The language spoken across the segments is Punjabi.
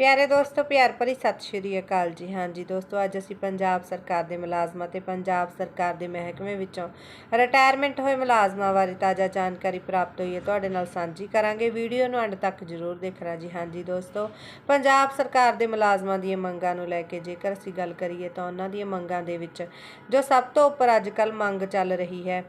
ਪਿਆਰੇ ਦੋਸਤੋ, ਪਿਆਰ ਭਰੀ ਸਤਿ ਸ਼੍ਰੀ ਅਕਾਲ ਜੀ। ਹਾਂਜੀ ਦੋਸਤੋ, ਅੱਜ ਅਸੀਂ ਪੰਜਾਬ ਸਰਕਾਰ ਦੇ ਮੁਲਾਜ਼ਮਾਂ ਤੇ ਪੰਜਾਬ ਸਰਕਾਰ ਦੇ ਮਹਿਕਮੇ ਵਿੱਚੋਂ ਰਿਟਾਇਰਮੈਂਟ ਹੋਏ ਮੁਲਾਜ਼ਮਾਂ ਬਾਰੇ ਤਾਜ਼ਾ ਜਾਣਕਾਰੀ ਪ੍ਰਾਪਤ ਹੋਈ ਹੈ। ਤੁਹਾਡੇ ਨਾਲ ਸਾਂਝੀ ਕਰਾਂਗੇ। ਵੀਡੀਓ ਨੂੰ ਅੰਤ ਤੱਕ ਜ਼ਰੂਰ ਦੇਖਣਾ ਜੀ। ਹਾਂਜੀ ਦੋਸਤੋ, ਪੰਜਾਬ ਸਰਕਾਰ ਦੇ ਮੁਲਾਜ਼ਮਾਂ ਦੀਆਂ ਮੰਗਾਂ ਨੂੰ ਲੈ ਕੇ ਜੇਕਰ ਅਸੀਂ ਗੱਲ ਕਰੀਏ ਤਾਂ ਉਹਨਾਂ ਦੀਆਂ ਮੰਗਾਂ ਦੇ ਵਿੱਚ ਜੋ ਸਭ ਤੋਂ ਉੱਪਰ ਅੱਜ ਕੱਲ ਮੰਗ ਚੱਲ ਰਹੀ ਹੈ,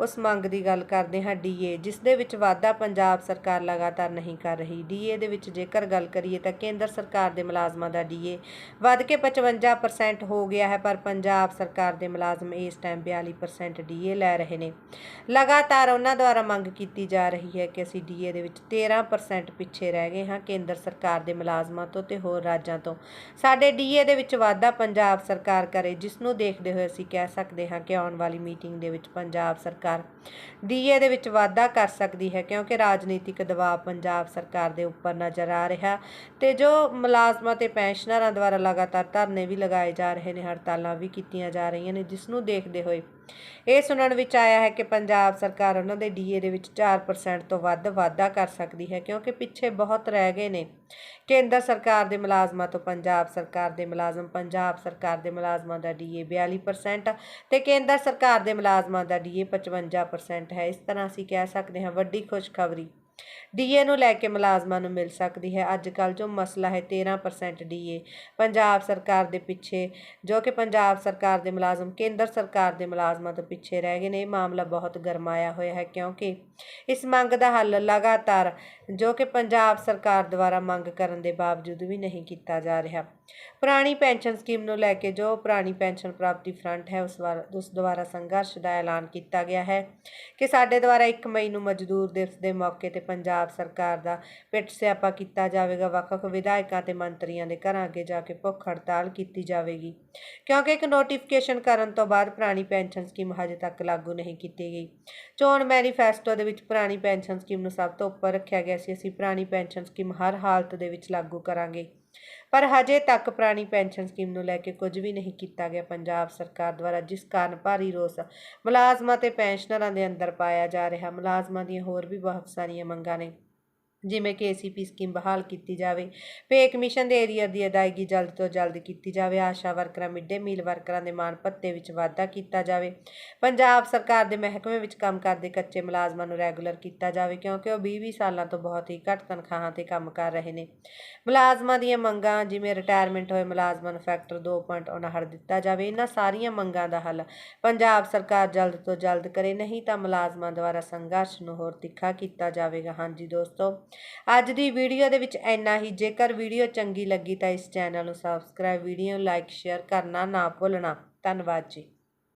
ਉਸ ਮੰਗ ਦੀ ਗੱਲ ਕਰਦੇ ਹਾਂ ਡੀਏ ਜਿਸ ਦੇ ਵਿੱਚ ਵਾਧਾ ਪੰਜਾਬ ਸਰਕਾਰ ਲਗਾਤਾਰ ਨਹੀਂ ਕਰ ਰਹੀ। ਡੀਏ ਦੇ ਵਿੱਚ ਜੇਕਰ ਗੱਲ ਕਰੀਏ ਤਾਂ ਕੇਂਦਰ ਸਰਕਾਰ ਦੇ ਮੁਲਾਜ਼ਮਾਂ ਦਾ ਡੀਏ। ਵੱਧ ਕੇ 55% ਹੋ ਗਿਆ ਹੈ, ਪਰ ਪੰਜਾਬ ਸਰਕਾਰ ਦੇ ਮੁਲਾਜ਼ਮ ਇਸ ਟਾਈਮ 42% ਡੀਏ ਲੈ ਰਹੇ ਨੇ। ਲਗਾਤਾਰ ਉਹਨਾਂ ਦੁਆਰਾ ਮੰਗ ਕੀਤੀ ਜਾ ਰਹੀ ਹੈ ਕਿ ਅਸੀਂ ਡੀਏ ਦੇ ਵਿੱਚ 13% ਪਿੱਛੇ ਰਹਿ ਗਏ ਹਾਂ। ਕੇਂਦਰ ਸਰਕਾਰ ਦੇ ਮੁਲਾਜ਼ਮਾਂ ਤੋਂ ਤੇ ਹੋਰ ਰਾਜਾਂ ਤੋਂ। ਸਾਡੇ ਡੀਏ ਦੇ ਵਿੱਚ ਵਾਧਾ ਪੰਜਾਬ ਸਰਕਾਰ ਕਰੇ, ਜਿਸ ਨੂੰ ਦੇਖਦੇ ਹੋਏ ਅਸੀਂ ਕਹਿ ਸਕਦੇ ਹਾਂ ਕਿ ਆਉਣ ਵਾਲੀ ਮੀਟਿੰਗ ਦੇ ਵਿੱਚ ਪੰਜਾਬ ਸਰਕਾਰ ਡੀਏ ਦੇ ਵਿੱਚ ਵਾਧਾ ਕਰ ਸਕਦੀ ਹੈ, ਕਿਉਂਕਿ ਰਾਜਨੀਤਿਕ ਦਬਾਅ ਪੰਜਾਬ ਸਰਕਾਰ ਦੇ ਉੱਪਰ ਨਜ਼ਰ ਆ ਰਿਹਾ ਤੇ ਜੋ ਮੁਲਾਜ਼ਮਾਂ ਤੇ ਪੈਨਸ਼ਨਰਾਂ ਦੁਆਰਾ ਲਗਾਤਾਰ ਧਰਨੇ ਵੀ ਲਗਾਏ ਜਾ ਰਹੇ ਨੇ, ਹੜਤਾਲਾਂ ਵੀ ਕੀਤੀਆਂ ਜਾ ਰਹੀਆਂ ਨੇ, ਜਿਸ ਨੂੰ ਦੇਖਦੇ ਹੋਏ ਇਹ ਸੁਣਨ ਵਿੱਚ ਆਇਆ ਹੈ ਕਿ ਪੰਜਾਬ ਸਰਕਾਰ ਉਹਨਾਂ ਦੇ ਡੀਏ ਦੇ ਵਿੱਚ 4% ਤੋਂ ਵੱਧ ਵਾਧਾ ਕਰ ਸਕਦੀ ਹੈ, ਕਿਉਂਕਿ ਪਿੱਛੇ ਬਹੁਤ ਰਹਿ ਗਏ ਨੇ। ਕੇਂਦਰ ਸਰਕਾਰ ਦੇ ਮੁਲਾਜ਼ਮਾਂ ਤੋਂ ਪੰਜਾਬ ਸਰਕਾਰ ਦੇ ਮੁਲਾਜ਼ਮ, ਪੰਜਾਬ ਸਰਕਾਰ ਦੇ ਮੁਲਾਜ਼ਮਾਂ ਦਾ ਡੀਏ 42% ਤੇ ਕੇਂਦਰ ਸਰਕਾਰ ਦੇ ਮੁਲਾਜ਼ਮਾਂ ਦਾ ਡੀਏ 55% ਹੈ। ਇਸ ਤਰ੍ਹਾਂ ਅਸੀਂ ਕਹਿ ਸਕਦੇ ਹਾਂ, ਵੱਡੀ ਖੁਸ਼ਖਬਰੀ ਡੀਏ ਨੂੰ ਲੈ ਕੇ ਮੁਲਾਜ਼ਮਾਂ ਨੂੰ ਮਿਲ ਸਕਦੀ ਹੈ। ਅੱਜ ਕੱਲ ਜੋ ਮਸਲਾ ਹੈ 13% ਡੀਏ। ਪੰਜਾਬ ਸਰਕਾਰ ਦੇ ਪਿੱਛੇ, ਜੋ ਕਿ ਪੰਜਾਬ ਸਰਕਾਰ ਦੇ ਮੁਲਾਜ਼ਮ, ਕੇਂਦਰ ਸਰਕਾਰ ਦੇ ਮੁਲਾਜ਼ਮਾਂ ਤੋਂ ਪਿੱਛੇ ਰਹਿ ਗਏ ਨੇ, ਇਹ ਮਾਮਲਾ ਬਹੁਤ ਗਰਮਾਇਆ ਹੋਇਆ ਹੈ ਕਿਉਂਕਿ ਇਸ ਮੰਗ ਦਾ ਹੱਲ ਲਗਾਤਾਰ ਜੋ ਕਿ ਪੰਜਾਬ ਸਰਕਾਰ ਦੁਆਰਾ ਮੰਗ ਕਰਨ ਦੇ ਬਾਵਜੂਦ ਵੀ ਨਹੀਂ ਕੀਤਾ ਜਾ ਰਿਹਾ। ਪੁਰਾਣੀ ਪੈਨਸ਼ਨ ਸਕੀਮ ਨੂੰ ਲੈ ਕੇ ਜੋ ਪੁਰਾਣੀ ਪੈਨਸ਼ਨ ਪ੍ਰਾਪਤੀ ਫਰੰਟ ਹੈ, ਉਸ ਵਾਰ, ਉਸ ਦੁਆਰਾ ਸੰਘਰਸ਼ ਦਾ ਐਲਾਨ ਕੀਤਾ ਗਿਆ ਹੈ ਕਿ ਸਾਡੇ ਦੁਆਰਾ 1 ਮਈ ਨੂੰ ਮਜ਼ਦੂਰ ਦਿਵਸ ਦੇ ਮੌਕੇ ਤੇ ਪੰਜਾਬ ਸਰਕਾਰ ਦਾ ਪਿੱਟ ਸਿਆਪਾ ਕੀਤਾ ਜਾਵੇਗਾ। ਵੱਖ-ਵੱਖ ਵਿਧਾਇਕਾਂ ਤੇ ਮੰਤਰੀਆਂ ਦੇ ਘਰਾਂ ਅੱਗੇ ਜਾ ਕੇ ਭੁੱਖ ਹੜਤਾਲ ਕੀਤੀ ਜਾਵੇਗੀ। ਕਿਉਂਕਿ ਇੱਕ ਨੋਟੀਫਿਕੇਸ਼ਨ ਕਰਨ ਤੋਂ ਬਾਅਦ ਪੁਰਾਣੀ ਪੈਨਸ਼ਨ ਸਕੀਮ ਹਜੇ ਤੱਕ ਲਾਗੂ ਨਹੀਂ ਕੀਤੀ ਗਈ। ਚੋਣ ਮੈਨੀਫੈਸਟੋ ਦੇ ਵਿੱਚ ਪੁਰਾਣੀ ਪੈਨਸ਼ਨ ਸਕੀਮ ਨੂੰ ਸਭ ਤੋਂ ਉੱਪਰ ਰੱਖਿਆ ਗਿਆ ਸੀ। ਅਸੀਂ ਪੁਰਾਣੀ ਪੈਨਸ਼ਨ ਸਕੀਮ ਹਰ ਹਾਲਤ ਦੇ ਵਿੱਚ ਲਾਗੂ ਕਰਾਂਗੇ। ਪਰ ਹਜੇ ਤੱਕ ਪੁਰਾਣੀ ਪੈਨਸ਼ਨ ਸਕੀਮ ਨੂੰ ਲੈ ਕੇ ਕੁਝ ਵੀ ਨਹੀਂ ਕੀਤਾ ਗਿਆ। ਪੰਜਾਬ ਸਰਕਾਰ ਦੁਆਰਾ ਜਿਸ ਕਾਰਨ ਭਾਰੀ ਰੋਸ ਮੁਲਾਜ਼ਮਾਂ ਤੇ ਪੈਨਸ਼ਨਰਾਂ ਦੇ ਅੰਦਰ ਪਾਇਆ ਜਾ ਰਿਹਾ, ਮੁਲਾਜ਼ਮਾਂ ਦੀਆਂ ਹੋਰ ਵੀ ਬਹੁਤ ਸਾਰੀਆਂ ਮੰਗਾਂ ਨੇ। ਜਿਵੇਂ ਕਿ ਏਸੀਪੀ ਸਕੀਮ ਬਹਾਲ ਕੀਤੀ ਜਾਵੇ, ਪੇ ਕਮਿਸ਼ਨ ਦੇ ਏਰੀਆ ਦੀ ਅਦਾਇਗੀ ਜਲਦ ਤੋਂ ਜਲਦ ਕੀਤੀ ਜਾਵੇ, ਆਸ਼ਾ ਵਰਕਰਾਂ, ਮਿੱਡੇ ਮੀਲ ਵਰਕਰਾਂ ਦੇ ਮਾਣ ਭੱਤੇ ਵਿੱਚ ਵਾਧਾ ਕੀਤਾ ਜਾਵੇ। ਪੰਜਾਬ ਸਰਕਾਰ ਦੇ ਮਹਿਕਮੇ ਵਿੱਚ ਕੰਮ ਕਰਦੇ ਕੱਚੇ ਮੁਲਾਜ਼ਮਾਂ ਨੂੰ ਰੈਗੂਲਰ ਕੀਤਾ ਜਾਵੇ, ਕਿਉਂਕਿ ਉਹ 20-20 ਸਾਲਾਂ ਤੋਂ ਬਹੁਤ ਹੀ ਘੱਟ ਤਨਖਾਹਾਂ ਤੇ ਕੰਮ ਕਰ ਰਹੇ ਨੇ। ਮੁਲਾਜ਼ਮਾਂ ਦੀਆਂ ਮੰਗਾਂ, ਜਿਵੇਂ ਰਿਟਾਇਰਮੈਂਟ ਹੋਏ ਮੁਲਾਜ਼ਮਾਂ ਨੂੰ ਫੈਕਟਰ 2.59 ਦਿੱਤਾ ਜਾਵੇ, ਇਹਨਾਂ ਸਾਰੀਆਂ ਮੰਗਾਂ ਦਾ ਹੱਲ ਪੰਜਾਬ ਸਰਕਾਰ ਜਲਦ ਤੋਂ ਜਲਦ ਕਰੇ, ਨਹੀਂ ਤਾਂ ਮੁਲਾਜ਼ਮਾਂ ਦੁਆਰਾ ਸੰਘਰਸ਼ ਨੂੰ ਹੋਰ ਤਿੱਖਾ ਕੀਤਾ ਜਾਵੇਗਾ। ਹਾਂਜੀ ਦੋਸਤੋ ਅੱਜ ਦੀ ਵੀਡੀਓ ਦੇ ਵਿੱਚ ਇੰਨਾ ਹੀ। ਜੇਕਰ ਵੀਡੀਓ ਚੰਗੀ ਲੱਗੀ ਤਾਂ ਇਸ ਚੈਨਲ ਨੂੰ ਸਬਸਕ੍ਰਾਈਬ ਵੀਡੀਓ ਲਾਈਕ ਸ਼ੇਅਰ ਕਰਨਾ ਨਾ ਭੁੱਲਣਾ। ਧੰਨਵਾਦ ਜੀ।